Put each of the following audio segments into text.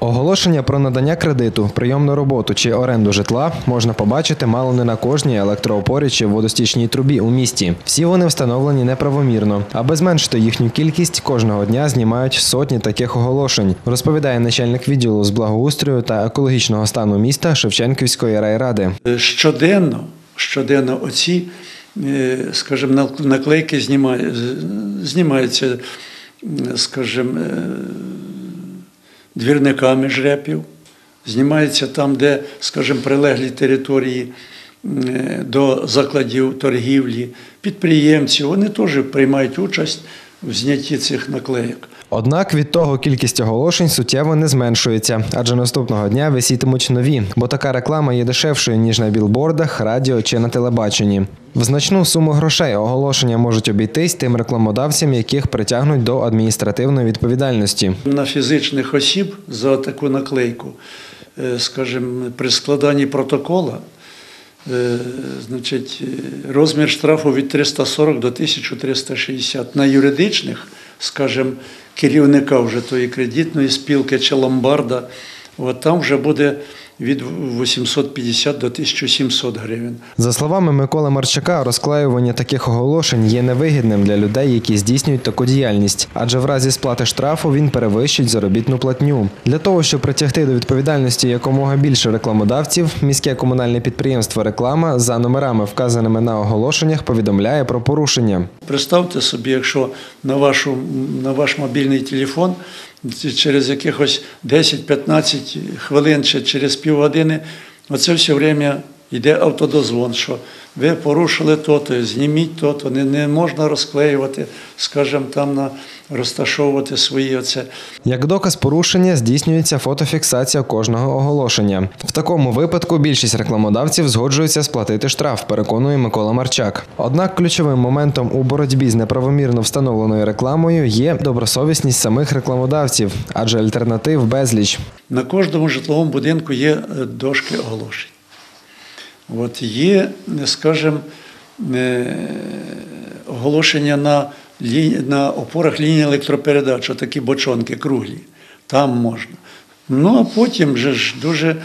Оголошення про надання кредиту, прийомну роботу чи оренду житла можна побачити мало не на кожній електроопорі чи водостічній трубі у місті. Всі вони встановлені неправомірно. Аби зменшити їхню кількість, кожного дня знімають сотні таких оголошень, розповідає начальник відділу з благоустрою та екологічного стану міста Шевченківської райради. Щоденно, щоденно оці, е, скажімо, наклейки знімаються, скажімо, е, двірниками жрепів, знімаються там, де, скажімо, прилеглі території е, до закладів торгівлі, підприємці, вони теж приймають участь в знятті цих наклейок. Однак від того кількість оголошень суттєво не зменшується, адже наступного дня висітимуть нові, бо така реклама є дешевшою ніж на білбордах, радіо чи на телебаченні. В значну суму грошей оголошення можуть обійтись тим рекламодавцям, яких притягнуть до адміністративної відповідальності. На фізичних осіб за таку наклейку, е, скажімо, при складанні протокола, значить, е, розмір штрафу від 340 до 1360. На юридичних, скажімо, керівника вже тої кредитної спілки чи ломбарда, от там вже буде від 850 до 1700 гривень. За словами Миколи Марчака, розклеювання таких оголошень є невигідним для людей, які здійснюють таку діяльність, адже в разі сплати штрафу він перевищить заробітну платню. Для того, щоб притягти до відповідальності якомога більше рекламодавців, міське комунальне підприємство реклама за номерами, вказаними на оголошеннях, повідомляє про порушення. Представте собі, якщо на, вашу, на ваш мобільний телефон через якихось 10-15 хвилин чи через півгодини, оце все время йде автодозвон, що ви порушили то-то, зніміть то-то, не, не можна розклеювати, скажімо, там на розташовувати свої оце. Як доказ порушення здійснюється фотофіксація кожного оголошення. В такому випадку більшість рекламодавців згоджуються сплатити штраф, переконує Микола Марчак. Однак ключовим моментом у боротьбі з неправомірно встановленою рекламою є добросовісність самих рекламодавців, адже альтернатив безліч. На кожному житловому будинку є е, дошки оголошень. От є, скажімо, е, оголошення на, лі- на опорах лінії електропередач, такі бочонки круглі. Там можна. Ну, а потім же ж дуже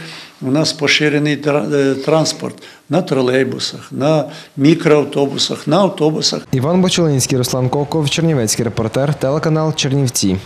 у нас поширений е, транспорт на тролейбусах, на мікроавтобусах, на автобусах. Іван Бочулинський, Руслан Коков, Чернівецький репортер, телеканал Чернівці.